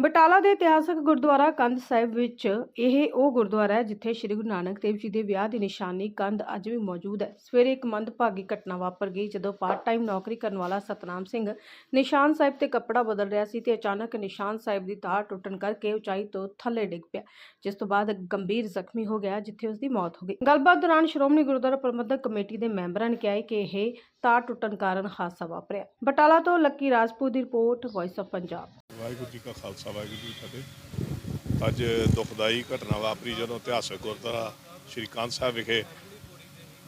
ਬਟਾਲਾ ਦੇ ਇਤਿਹਾਸਕ ਗੁਰਦੁਆਰਾ ਕੰਧ ਸਾਹਿਬ ਵਿੱਚ ਇਹ ਉਹ ਗੁਰਦੁਆਰਾ ਹੈ ਜਿੱਥੇ ਸ੍ਰੀ ਗੁਰੂ ਨਾਨਕ ਦੇਵ ਜੀ ਦੇ ਵਿਆਹ ਦੀ ਨਿਸ਼ਾਨੀ ਕੰਧ ਅੱਜ ਵੀ ਮੌਜੂਦ ਹੈ। ਸਵੇਰੇ ਇੱਕ ਮੰਦਭਾਗੀ ਘਟਨਾ ਵਾਪਰ ਗਈ ਜਦੋਂ ਪਾਰਟ ਟਾਈਮ ਨੌਕਰੀ ਕਰਨ ਵਾਲਾ ਸਤਨਾਮ ਸਿੰਘ ਨਿਸ਼ਾਨ ਸਾਹਿਬ ਤੇ ਕੱਪੜਾ ਬਦਲ ਰਿਹਾ ਸੀ ਤੇ ਅਚਾਨਕ ਨਿਸ਼ਾਨ ਸਾਹਿਬ ਦੀ ਤਾਰ ਟੁੱਟਣ ਕਰਕੇ ਉਚਾਈ ਤੋਂ ਥੱਲੇ ਡਿੱਗ ਪਿਆ, ਜਿਸ ਤੋਂ ਬਾਅਦ ਗੰਭੀਰ ਜ਼ਖਮੀ ਹੋ ਗਿਆ ਜਿੱਥੇ ਉਸ ਦੀ ਮੌਤ ਹੋ ਗਈ। ਗੱਲਬਾਤ ਦੌਰਾਨ ਸ਼੍ਰੋਮਣੀ ਗੁਰਦੁਆਰਾ ਪ੍ਰਬੰਧਕ ਕਮੇਟੀ ਦੇ ਮੈਂਬਰਾਂ ਨੇ ਕਿਹਾ ਕਿ ਇਹ ਤਾਰ ਟੁੱਟਣ ਕਾਰਨ ਹਾਦਸਾ ਵਾਪਰਿਆ। ਬਟਾਲਾ ਤੋਂ ਲੱਕੀ ਰਾਜਪੂਤ ਦੀ report voice of Punjab Waheguru ji ਕਾ ਖਾਲਸਾ ਵਾਹਿਗੁਰੂ ਜੀ ਫਤਿਹ ਅੱਜ ਦੁਖਦਾਈ ਘਟਨਾ ਵਾਪਰੀ ਜਦੋਂ ਇਤਿਹਾਸਕ ਗੁਰਦੁਆਰਾ ਸ਼੍ਰੀ ਕਾਂਤ ਸਾਹਿਬ ਵਿਖੇ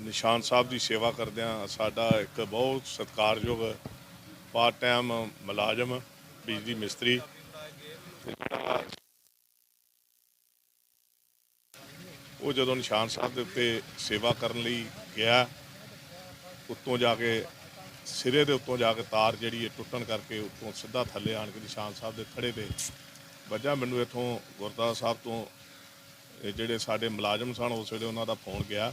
ਨਿਸ਼ਾਨ ਸਾਹਿਬ ਦੀ ਸੇਵਾ ਕਰਦਿਆਂ ਸਾਡਾ ਇੱਕ ਬਹੁਤ ਸਤਿਕਾਰਯੋਗ ਪਾਰਟ ਟਾਈਮ ਮੁਲਾਜ਼ਮ, ਬਿਜਲੀ ਮਿਸਤਰੀ, ਉਹ ਜਦੋਂ ਨਿਸ਼ਾਨ ਸਾਹਿਬ ਦੇ ਉੱਤੇ ਸੇਵਾ ਕਰਨ ਲਈ ਗਿਆ, ਉੱਤੋਂ ਜਾ ਕੇ ਸਿਰੇ ਦੇ ਉੱਤੋਂ ਜਾ ਕੇ ਤਾਰ ਜਿਹੜੀ ਹੈ ਟੁੱਟਣ ਕਰਕੇ ਉੱਤੋਂ ਸਿੱਧਾ ਥੱਲੇ ਆਣ ਕੇ ਨਿਸ਼ਾਨ ਸਾਹਿਬ ਦੇ ਥੜੇ ਤੇ ਵੱਜਾ। ਮੈਨੂੰ ਇੱਥੋਂ ਗੁਰਦੁਆਰਾ ਸਾਹਿਬ ਤੋਂ ਇਹ ਜਿਹੜੇ ਸਾਡੇ ਮੁਲਾਜ਼ਮ ਸਨ, ਉਸ ਵੇਲੇ ਉਹਨਾਂ ਦਾ ਫੋਨ ਗਿਆ।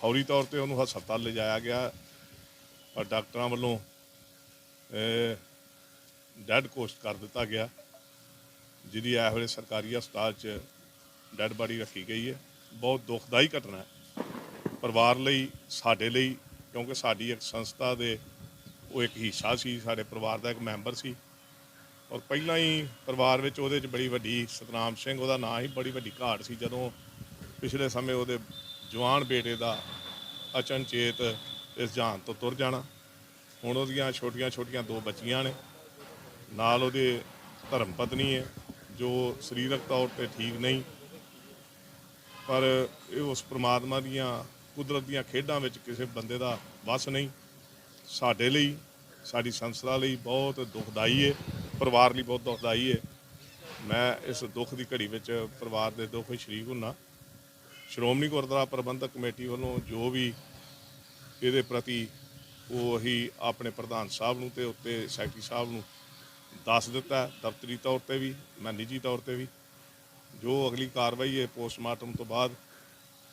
ਫੌਰੀ ਤੌਰ ਤੇ ਉਹਨੂੰ ਹਸਪਤਾਲ ਲਿਜਾਇਆ ਗਿਆ। ਪਰ ਡਾਕਟਰਾਂ ਵੱਲੋਂ ਡੈਡ ਕੋਸਟ ਕਰ ਦਿੱਤਾ ਗਿਆ, ਜਿਹਦੀ ਇਸ ਵੇਲੇ ਸਰਕਾਰੀ ਹਸਪਤਾਲ 'ਚ ਡੈਡ ਬਾਡੀ ਰੱਖੀ ਗਈ ਹੈ। ਬਹੁਤ ਦੁਖਦਾਈ ਘਟਨਾ ਹੈ। ਪਰਿਵਾਰ ਲਈ, ਸਾਡੇ ਲਈ ਕਿਉਂਕਿ ਸਾਡੀ ਇੱਕ ਸੰਸਥਾ ਦੇ ਉਹ ਇੱਕ ਹਿੱਸਾ ਸੀ, ਸਾਡੇ ਪਰਿਵਾਰ ਦਾ ਇੱਕ ਮੈਂਬਰ ਸੀ। ਔਰ ਪਹਿਲਾਂ ਹੀ ਪਰਿਵਾਰ ਵਿੱਚ ਉਹਦੇ 'ਚ ਬੜੀ ਵੱਡੀ ਸਤਨਾਮ ਸਿੰਘ, ਉਹਦਾ ਨਾਂ ਹੀ ਬੜੀ ਵੱਡੀ ਘਾਟ ਸੀ। ਜਦੋਂ ਪਿਛਲੇ ਸਮੇਂ ਉਹਦੇ ਜਵਾਨ ਬੇਟੇ ਦਾ ਅਚਨਚੇਤ ਇਸ ਜਾਨ ਤੋਂ ਤੁਰ ਜਾਣਾ, ਹੁਣ ਉਹਦੀਆਂ ਛੋਟੀਆਂ ਛੋਟੀਆਂ ਦੋ ਬੱਚੀਆਂ ਨੇ। ਨਾਲ ਉਹਦੇ ਧਰਮ ਪਤਨੀ ਹੈ, ਜੋ ਸਰੀਰਕ ਤੌਰ ਤੇ ਠੀਕ ਨਹੀਂ, ਪਰ ਇਹ ਉਸ ਪ੍ਰਮਾਤਮਾ ਦੀਆਂ ਕੁਦਰਤ ਦੀਆਂ ਖੇਡਾਂ ਵਿੱਚ ਕਿਸੇ ਬੰਦੇ ਦਾ ਵਸ ਨਹੀਂ। ਸਾਡੇ ਲਈ, ਸਾਡੀ ਸੰਸਥਾ ਲਈ ਬਹੁਤ ਦੁਖਦਾਈ ਹੈ ਪਰਿਵਾਰ ਲਈ ਬਹੁਤ ਦੁਖਦਾਈ ਹੈ ਮੈਂ ਇਸ ਦੁੱਖ ਦੀ ਘੜੀ ਵਿੱਚ ਪਰਿਵਾਰ ਦੇ ਦੁੱਖ ਵਿੱਚ ਸ਼ਰੀਕ ਹੁੰਨਾ। ਸ਼੍ਰੋਮਣੀ ਗੁਰਦੁਆਰਾ ਪ੍ਰਬੰਧਕ ਕਮੇਟੀ ਵੱਲੋਂ ਜੋ ਵੀ ਇਹਦੇ ਪ੍ਰਤੀ ਉਹ ਹੀ ਆਪਣੇ ਪ੍ਰਧਾਨ ਸਾਹਿਬ ਨੂੰ ਤੇ ਉੱਤੇ ਸੈਕਟਰੀ ਸਾਹਿਬ ਨੂੰ ਦੱਸ ਦਿੱਤਾ ਦਫ਼ਤਰੀ ਤੌਰ ਤੇ ਵੀ, ਮੈਂ ਨਿੱਜੀ ਤੌਰ ਤੇ ਵੀ। ਜੋ ਅਗਲੀ ਕਾਰਵਾਈ ਹੈ ਪੋਸਟਮਾਰਟਮ ਤੋਂ ਬਾਅਦ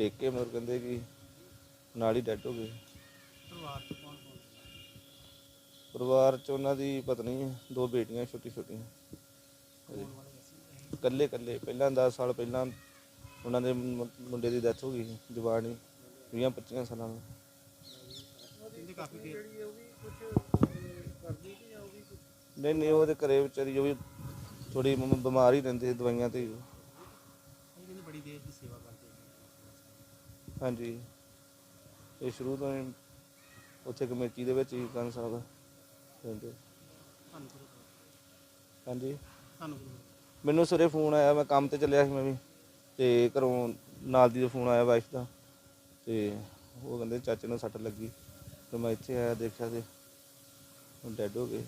ਦੇਖ ਕੇ ਮੈਨੂੰ ਕਹਿੰਦੇ ਕਿ ਨਾਲ ਹੀ ਡੈਡ ਹੋ ਗਏ। ਪਰਿਵਾਰ ਚ ਉਹਨਾਂ ਦੀ ਪਤਨੀ ਹੈ ਦੋ ਬੇਟੀਆਂ ਛੋਟੀ ਛੋਟੀਆਂ ਕੱਲੇ ਕੱਲੇ ਪਹਿਲਾਂ 10 ਸਾਲ ਪਹਿਲਾਂ ਉਹਨਾਂ ਦੇ ਮੁੰ- ਮੁੰਡੇ ਦੀ ਡੈਥ ਹੋ ਗਈ ਸੀ ਜਵਾਨੀ 20 25 ਸਾਲਾਂ ਦਾ। ਨਹੀਂ ਨਹੀਂ ਉਹਦੇ ਘਰੇ ਵਿਚਾਰੀ ਜੋ ਵੀ ਥੋੜੀ ਬਿਮਾਰ ਹੀ ਰਹਿੰਦੇ ਸੀ ਦਵਾਈਆਂ ਤੇ। ਹੀ। ਬੜੀ ਦੇਰ ਦੀ ਸੇਵਾ ਹਾਂਜੀ। ਇਹ ਸ਼ੁਰੂ ਤੋਂ ਹੀ ਉੱਥੇ ਕਮੇਟੀ ਦੇ ਵਿੱਚ ਹੀ ਕੰਨ ਸਾਹਿਬ ਰਹਿੰਦੇ ਤੁਹਾਨੂੰ ਕਦੋਂ ਪਤਾ? ਹਾਂਜੀ। ਤੁਹਾਨੂੰ ਕਦੋਂ ਪਤਾ? ਮੈਨੂੰ ਸਵੇਰੇ ਫੋਨ ਆਇਆ, ਮੈਂ ਕੰਮ ਤੇ ਚੱਲਿਆ ਸੀ ਮੈਂ ਵੀ। ਤੇ ਘਰੋਂ ਨਾਲ ਦੀ ਦਾ ਫੋਨ ਆਇਆ ਵਾਈਫ ਦਾ। ਤੇ ਉਹ ਕਹਿੰਦੇ ਚਾਚੇ ਨੂੰ ਸੱਟ ਲੱਗੀ। ਤੇ ਮੈਂ ਇੱਥੇ ਆਇਆ ਦੇਖਿਆ ਤੇ ਡੈੱਡ ਹੋ ਗਏ।